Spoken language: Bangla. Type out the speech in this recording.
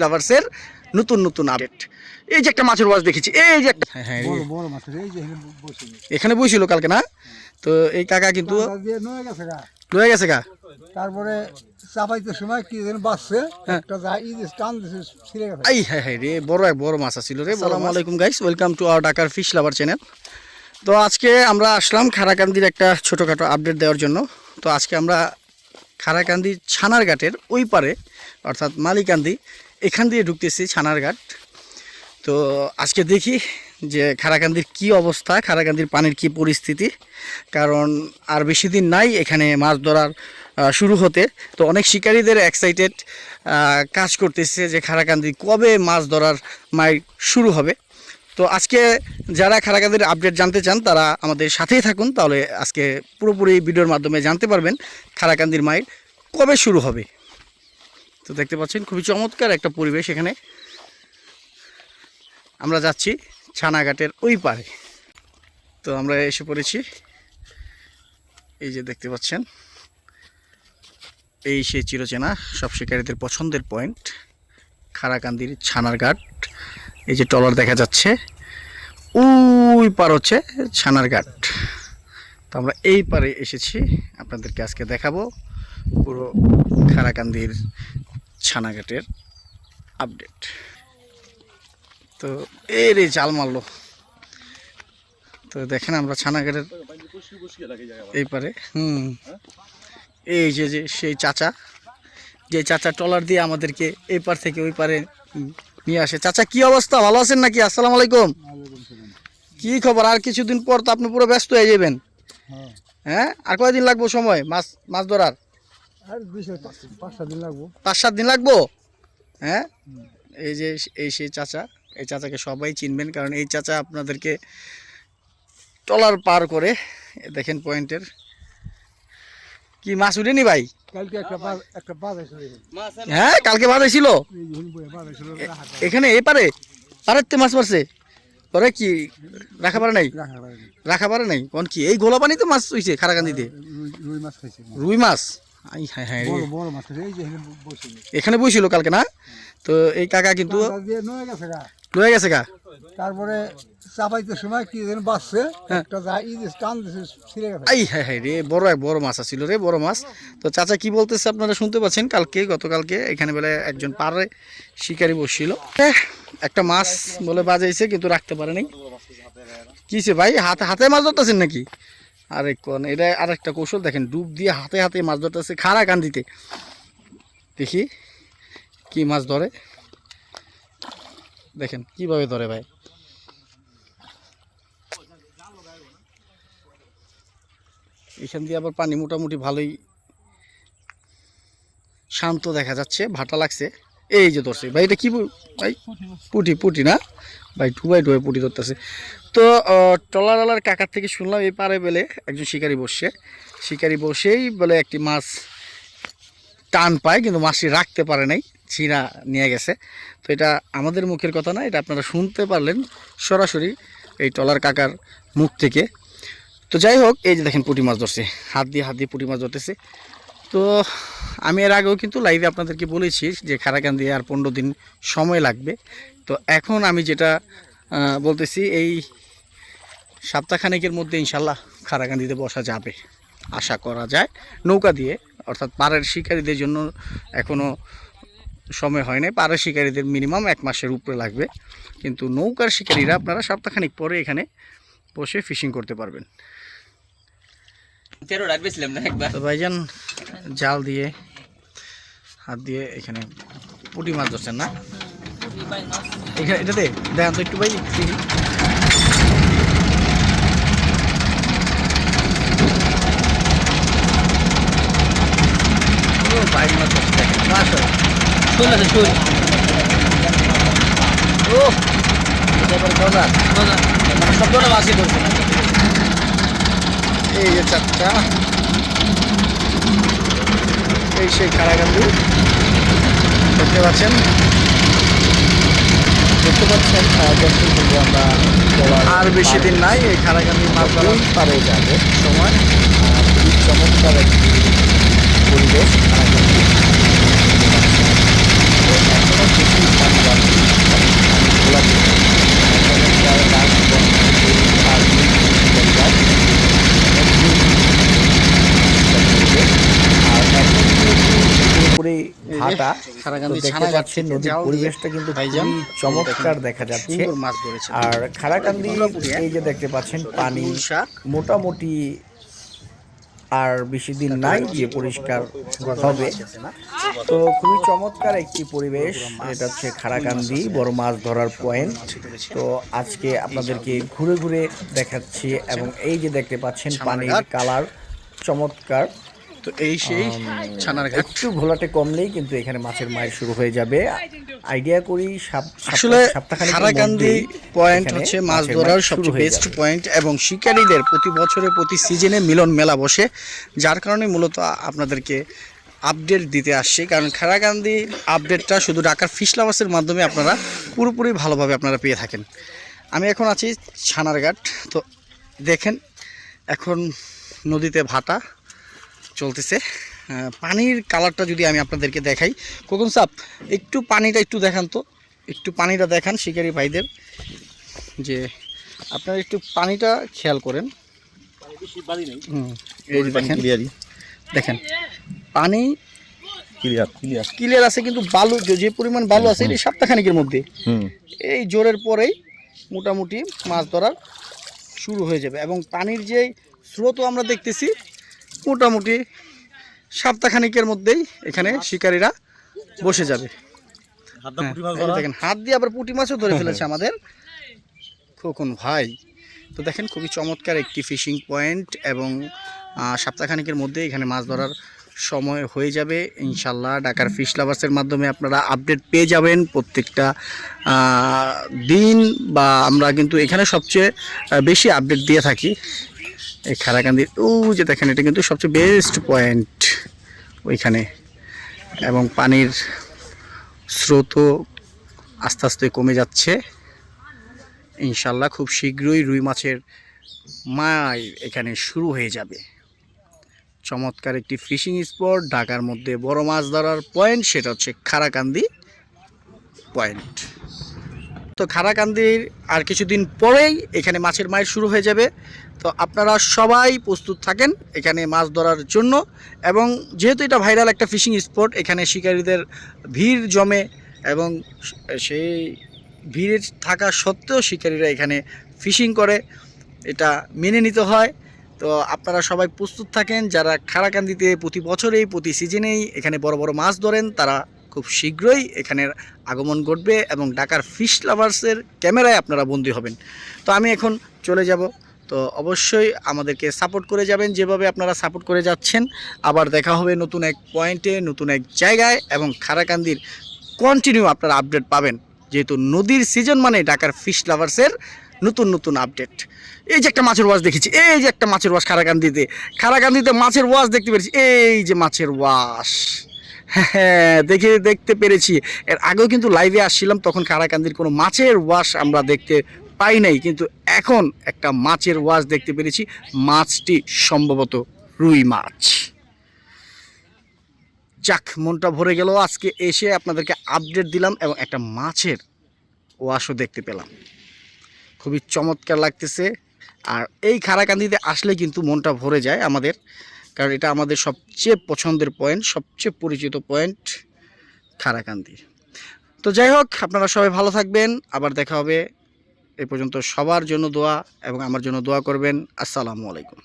লাভার্সের নতুন নতুন আপডেট এই যে একটা মাছের ওয়াজ দেখেছি এই যে একটা হ্যাঁ হ্যাঁ বড় বড় মাছ এই যে এখানে বসে এখানে কালকে না? তো এই কাকা কিন্তু নয়ে গেছে গা। রয়ে গেছে গা? তারপরে চাপাইতে সময় কি যেন বাঁচছে হ্যাঁ। একটা টান দিছে ছিঁড়ে গেছে। আই হ্যাঁ হ্যাঁ রে বড় এক বড় মাছ আছিল রে আসসালামু আলাইকুম গাইস ওয়েলকাম টু আওয়ার ঢাকার ফিশ লাভার চ্যানেল তো আজকে আমরা আসলাম খারাকান্দির একটা ছোটোখাটো আপডেট দেওয়ার জন্য। তো আজকে আমরা খারাকান্দি ছানার ঘাটের ওই পারে অর্থাৎ মালিকান্দি এখান দিয়ে ঢুকতেছি ছানার ঘাট তো আজকে দেখি যে খারাকান্দির কি অবস্থা, খারাকান্দির পানির কি পরিস্থিতি, কারণ আর বেশি দিন নাই এখানে মাছ ধরার শুরু হতে। তো অনেক শিকারীদের এক্সাইটেড কাজ করতেছে যে খারাকান্দি কবে মাছ ধরার মাই শুরু হবে। তো আজকে যারা খারাকান্দির আপডেট জানতে চান, তারা আমাদের সাথেই থাকুন, তাহলে আজকে পুরোপুরি ভিডিওর মাধ্যমে জানতে পারবেন খারাকান্দির মাই কবে শুরু হবে। তো দেখতে পাচ্ছেন, খুবই চমৎকার একটা পরিবেশ এখানে। আমরা যাচ্ছি ছানাঘাটের ওই পারে। তো আমরা এসে পড়েছি। এই যে দেখতে পাচ্ছেন, এই সেই চিরচেনা, সব শিকারীদের পছন্দের পয়েন্ট খারাকান্দির ছানার ঘাট এই যে টলার দেখা যাচ্ছে, ওই পার হচ্ছে ছানার ঘাট তো আমরা এই পারে এসেছি, আপনাদেরকে আজকে দেখাবো পুরো খারাকান্দির ছানাঘাটের আপডেট। তো এই রে জাল মারলো। তো দেখেন আমরা ছানাঘাটের এই পারে হুম। এই যে যে সেই চাচা যে চাচা ট্রলার দিয়ে আমাদেরকে এই পার থেকে ওই পারে নিয়ে আসে। চাচা কি অবস্থা? ভালো আছেন নাকি? আসসালামু আলাইকুম। কি খবর? আর কিছুদিন পর তো আপনি পুরো ব্যস্ত হয়ে যাবেন। হ্যাঁ। হ্যাঁ? আর কয়দিন লাগবো সময়? মাছ মাছ ধরার? পাঁচ সাত দিন লাগবো। হ্যাঁ? এই যে এই সেই চাচা এই চাচাকে সবাই চিনবেন কারণ এই চাচা আপনাদেরকে টলার পার করে দেখেন পয়েন্টের। কি মাছ উঠেনি ভাই? হ্যাঁ কালকে বাদ ছিল এই ঝুল বয়ে বাজ এসে এখানে এ পারে? পারেতে মাছ মারছে? পরে কি রাখা পারে নাই? রাখা পারে নাই। কোন কি? এই গোলা পানিতে মাছ হইছে খারাকান্দিতে রুই মাছ রুই মাছ? আই রে। এখানে বইছিল কালকে না? তো এই কাকা কিন্তু লয়ে গেছে গা। তারপরে চাপাইতে সময় কি যেন বাঁচছে হ্যাঁ। একটা যা ই টান দিছে ছিঁড়ে গেছে। আই রে বড় এক বড় মাছ আছিল রে বড় মাছ। তো চাচা কি বলতেছে আপনারা শুনতে পাচ্ছেন? কালকে গতকালকে এখানে বলে একজন পারে শিকারি বসছিল। একটা মাছ বলে বাজাইছে কিন্তু রাখতে পারেনি। কিসে ভাই হাতে হাতে মাছ ধরতেছেন নাকি? আরে কোন এটা আর একটা কৌশল, দেখেন, ডুব দিয়ে হাতে হাতে মাছ ধরতেছে খাড়া কান্দিতে। দেখি, কি মাছ ধরে? দেখেন, কীভাবে ধরে ভাই? এখান দিয়ে আবার পানি মোটামুটি ভালোই শান্ত দেখা যাচ্ছে, ভাটা লাগছে। এই যে ধরছে। ভাই, এটা কি ভাই? পুটি পুটি না? ভাই ডুবাই ডুবাই পুটি ধরতেছে। তো টলারালার কাকার থেকে শুনলাম এই পারে বেলে একজন শিকারি বসছে। শিকারি বসেই বলে একটি মাছ টান পায়, কিন্তু মাছটি রাখতে পারে নাই, ছিঁড়া নিয়ে গেছে। তো এটা আমাদের মুখের কথা না, এটা আপনারা শুনতে পারলেন সরাসরি এই টলার কাকার মুখ থেকে। তো যাই হোক, এই যে দেখেন পুঁটি মাছ ধরছে, হাত দিয়ে হাত দিয়ে পুঁটি মাছ ধরতেছে। তো আমি এর আগেও কিন্তু লাইভে আপনাদেরকে বলেছি যে খারাকান দিয়ে আর পনেরো দিন সময় লাগবে। তো এখন আমি যেটা বলতেছি এই সপ্তাহখানেকের মধ্যে ইনশাল্লাহ খারাকান্দিতে বসা যাবে। আশা করা যায়। নৌকা দিয়ে অর্থাৎ পাড়ের শিকারীদের জন্য এখনও সময় হয় নাই। পাড়ের শিকারীদের মিনিমাম এক মাসের উপরে লাগবে। কিন্তু নৌকার শিকারীরা আপনারা সপ্তাহখানিক পরে এখানে বসে ফিশিং করতে পারবেন। তো ভাইজান জাল দিয়ে হাত দিয়ে এখানে পুঁটি মাছ ধরছেন না? এখানে এটাতে? দেখান তো একটু ভাই। ও, আছে এবার গজা। মানে শব্দটা বাসি করছে এই যে চারটা। এই সেই খারাগান্ধু দেখতে পাচ্ছেন? দেখতে পাচ্ছেন দর্শক বন্ধু আমরা আর বেশি দিন নাই এই খারাগান্ধি মাছ ধরার পারে যাবে সময় খুবই চমৎকার একটি পরিবেশ খারাগান্ধি এখনও বেশি পানি বাড়ছে। পানি ঘোলাটে। চমৎকার লাল বর্ণের আর নীল পরিবার। আর এখন যেহেতু পুরোপুরি ভাটা। খারাকান্দি তো দেখতে ছানা পাচ্ছেন নদীর পরিবেশটা কিন্তু চমৎকার দেখা যাচ্ছে। আর খারাকান্দি এই যে দেখতে পাচ্ছেন পানি মোটামুটি আর বেশি দিন নাই যে পরিষ্কার হবে। তো খুবই চমৎকার একটি পরিবেশ। এটা হচ্ছে খারাকান্দি বড় মাছ ধরার পয়েন্ট তো আজকে আপনাদেরকে ঘুরে ঘুরে দেখাচ্ছি এবং এই যে দেখতে পাচ্ছেন পানির কালার চমৎকার। তো এই সেই ছানার ঘাট। একটু ঘোলাটে কমলেই কিন্তু এখানে মাছের মায়ের শুরু হয়ে যাবে। আইডিয়া করি আসলে মধ্যেই পয়েন্ট হচ্ছে মাছ ধরার সবচেয়ে বেস্ট পয়েন্ট এবং শিকারীদের প্রতি বছরে প্রতি সিজনে মিলন মেলা বসে যার কারণে মূলত আপনাদেরকে আপডেট দিতে আসছি। কারণ খারাকান্দি আপডেটটা শুধু ঢাকার ফিশ লাভার্সের মাধ্যমে আপনারা পুরোপুরি ভালোভাবে আপনারা পেয়ে থাকেন। আমি এখন আছি ছানারঘাট তো দেখেন এখন নদীতে ভাটা চলতেছে। পানির কালারটা যদি আমি আপনাদেরকে দেখাই। কোকন সাপ একটু পানিটা একটু দেখান তো। একটু পানিটা দেখান শিকারি ভাইদের। যে আপনারা একটু পানিটা খেয়াল করেন। দেখেন। পানি ক্লিয়ার ক্লিয়ার ক্লিয়ার আছে কিন্তু বালু যে- যে পরিমাণ বালু আছে এটি সপ্তাহখানিকের মধ্যে। এই জোরের পরেই মোটামুটি মাছ ধরার শুরু হয়ে যাবে। এবং পানির যে স্রোতও আমরা দেখতেছি মোটামুটি সপ্তাহখানিকের মধ্যেই এখানে শিকারীরা বসে যাবে। হ্যাঁ, দেখেন হাত দিয়ে আবার পুঁটি মাছও ধরে ফেলেছে আমাদের। খোকন ভাই তো দেখেন খুবই চমৎকার একটি ফিশিং পয়েন্ট এবং সপ্তাহখানিকের মধ্যে এখানে মাছ ধরার সময় হয়ে যাবে। ইনশাল্লাহ ঢাকার ফিশ লাভার্সের মাধ্যমে আপনারা আপডেট পেয়ে যাবেন প্রত্যেকটা দিন বা আমরা কিন্তু এখানে সবচেয়ে বেশি আপডেট দিয়ে থাকি। এই খারাকান্দির ও যে দেখেন, এটা কিন্তু সবচেয়ে বেস্ট পয়েন্ট ওইখানে। এবং পানির স্রোতও আস্তে আস্তে কমে যাচ্ছে। ইনশাল্লাহ খুব শীঘ্রই রুই মাছের মায় এখানে শুরু হয়ে যাবে। চমৎকার একটি ফিশিং স্পট ঢাকার মধ্যে বড় মাছ ধরার পয়েন্ট সেটা হচ্ছে খারাকান্দি পয়েন্ট তো খারাকান্দির আর কিছুদিন পরেই এখানে মাছের মায়ের শুরু হয়ে যাবে। তো আপনারা সবাই প্রস্তুত থাকেন এখানে মাছ ধরার জন্য এবং যেহেতু এটা ভাইরাল একটা ফিশিং স্পট, এখানে শিকারীদের ভিড় জমে এবং সেই ভিড় থাকা সত্ত্বেও শিকারীরা এখানে ফিশিং করে। এটা মেনে নিতে হয়। তো আপনারা সবাই প্রস্তুত থাকেন, যারা খারাকান্দিতে প্রতি বছরেই, প্রতি সিজনেই এখানে বড় বড় মাছ ধরেন, তারা খুব শীঘ্রই এখানে আগমন ঘটবে এবং ঢাকার ফিশ লাভার্সের ক্যামেরায় আপনারা বন্দী হবেন। তো আমি এখন চলে যাব। তো অবশ্যই আমাদেরকে সাপোর্ট করে যাবেন। যেভাবে আপনারা সাপোর্ট করে যাচ্ছেন, আবার দেখা হবে নতুন এক পয়েন্টে নতুন এক জায়গায় এবং খারাকান্দির কন্টিনিউ আপনারা আপডেট পাবেন। যেহেতু নদীর সিজন মানে ঢাকার ফিশ লাভার্সের নতুন নতুন আপডেট এই যে একটা মাছের ওয়াশ দেখেছি, এই যে একটা মাছের ওয়াশ খারাকান্দিতে। খারাকান্দিতে মাছের ওয়াশ দেখতে পেরেছি, এই যে মাছের ওয়াশ হ্যাঁ দেখে দেখতে পেরেছি। এর আগেও কিন্তু লাইভে আসছিলাম, তখন কারাকান্দির কোনো মাছের ওয়াশ আমরা দেখতে পাই নাই, কিন্তু এখন একটা মাছের ওয়াশ দেখতে পেরেছি। মাছটি সম্ভবত রুই মাছ। যাক, মনটা ভরে গেল। আজকে এসে আপনাদেরকে আপডেট দিলাম এবং একটা মাছের ওয়াশও দেখতে পেলাম। খুবই চমৎকার লাগতেছে। আর এই খারাকান্দিতে আসলে কিন্তু মনটা ভরে যায় আমাদের। কারণ এটা আমাদের সবচেয়ে পছন্দের পয়েন্ট সবচেয়ে পরিচিত পয়েন্ট খারাকান্দি। তো যাই হোক, আপনারা সবাই ভালো থাকবেন। আবার দেখা হবে। এ পর্যন্ত সবার জন্য দোয়া এবং আমার জন্য দোয়া করবেন। আসসালামু আলাইকুম।